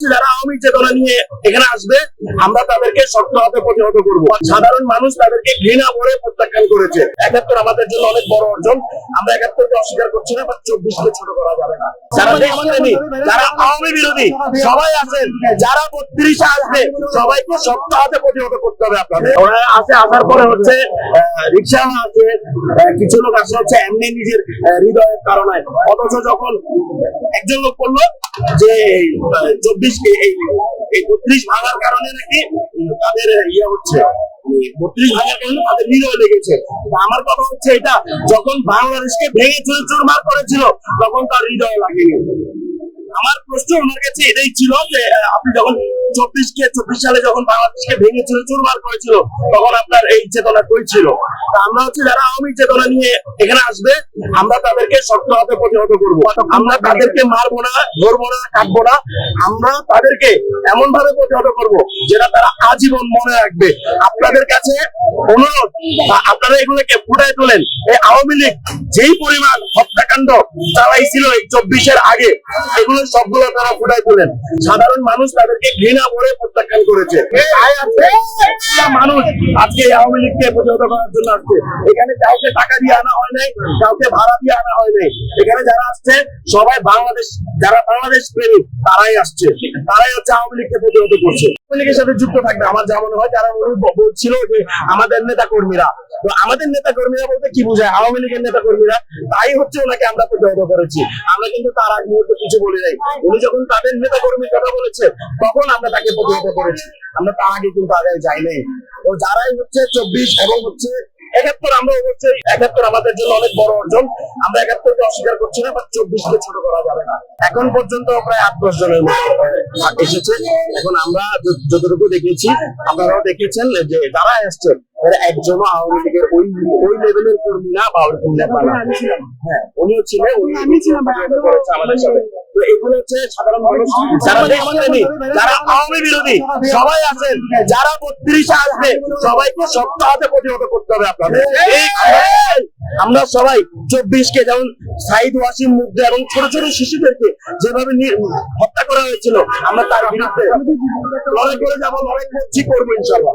যারা আওয়ামী চেতনা নিয়ে এখানে আসবে আমরা তাদেরকে শক্ত হাতে প্রতিহত করব। সাধারণ মানুষ তাদেরকে ঘৃণা করে প্রত্যাখ্যান করেছে। একাত্তর আমাদের জন্য অনেক বড় অর্জন। আমরা একাত্তরকে অস্বীকার করছি না বা চব্বিশকে ছোট করা যাবে না। যারা দেশপ্রেমী যারা আওয়ামী বিরোধী সবাই আছেন। যারা বত্রিশে আসবে সবাইকে শক্ত হাতে প্রতিহত করতে হবে আপনাদের। ওরা আসে আসার পরে হচ্ছে রিক্সা আছে কিছু লোক আসে হচ্ছে এমনি নিজের হৃদয়ের কারণে অথচ যখন একজন লোক বলল যে চব্বিশ এই এই বত্রিশ ভাঙার কারণে নাকি তাদের ইয়ে হচ্ছে বত্রিশ ভাঙার কারণে তাদের লেগেছে। আমার কথা হচ্ছে এটা, যখন বাংলাদেশকে ভেঙে করেছিল, তখন তার হৃদয় লাগেনি। আমার প্রশ্ন ওনার কাছে এটাই ছিল যে আপনি যখন চব্বিশ কে চব্বিশ সালে যখন বাংলাদেশকে ভেঙে চুরে চুরমার করেছিল, তখন আপনার এই চেতনা কই ছিল? আমরা হচ্ছে যারা আওয়ামী চেতনা নিয়ে এখানে আসবে, আমরা তাদেরকে শক্ত হাতে প্রতিহত করব। আমরা তাদেরকে মারবো না, ধরবো না, কাটবো না, আমরা তাদেরকে এমন ভাবে প্রতিহত করব যেটা তারা আজীবন মনে রাখবে। আপনাদের কাছে অনুরোধ আপনারা এগুলোকে ফুটাই তোলেন। এই আওয়ামী লীগ যেই পরিমাণ হত্যাকাণ্ড চালাইছিল এই চব্বিশের আগে, এগুলো সবগুলো তারা ফুটায় তোলেন। সাধারণ মানুষ তাদেরকে ঘৃণা করে প্রত্যাখ্যান করেছে। মানুষ আজকে এই আওয়ামী লীগকে প্রতিহত করার জন্য আসছে। এখানে কাউকে টাকা দিয়ে আনা হয় নাই, কাউকে ভাড়া দিয়ে আনা হয় নাই। এখানে যারা আসছে, সবাই বাংলাদেশ, যারা বাংলাদেশ তারাই আসছে। তারাই হচ্ছে আওয়ামী লীগকে প্রতিহত করছে। আমাদের নেতা কর্মীরা তো আমাদের নেতা কর্মীরা বলতে কি আওয়ামী লীগের নেতা কর্মীরা তাই হচ্ছে ওনাকে আমরা প্রতিহত করেছি। আমরা কিন্তু তার আগ মুহূর্তে কিছু বলি নাই। উনি যখন তাদের নেতা কর্মীর কথা বলেছে, তখন আমরা তাকে প্রতিহত করেছি। আমরা তার আগে কিন্তু আগে যাই নাই। তো যারাই হচ্ছে চব্বিশ এবং হচ্ছে একাত্তর আমরা অবশ্যই একাত্তর আমাদের জন্য অনেক বড় অর্জন। আমরা একাত্তরকে অস্বীকার করছি না বা চব্বিশকে ছোট করা যাবে না। এখন পর্যন্ত প্রায় আট দশ জনের মতো এসেছে। এখন আমরা যতটুকু দেখেছি আপনারাও দেখেছেন যে যারা এসছে এরা একজনও আওয়ামী লীগের ওই ওই লেভেলের কর্মী না বা ওরকম নেতা না হ্যাঁ উনিও ছিলেন উনি আমাদের সাথে। আপনাদের। আমরা সবাই চব্বিশ কে যেমন সাইদ ওয়াসিম, মুগ্ধ এবং ছোট ছোট শিশুদেরকে যেভাবে হত্যা করা হয়েছিল, আমরা তার বিরুদ্ধে লড়াই করে যাব, লড়াই করছি, করব ইনশাল্লাহ।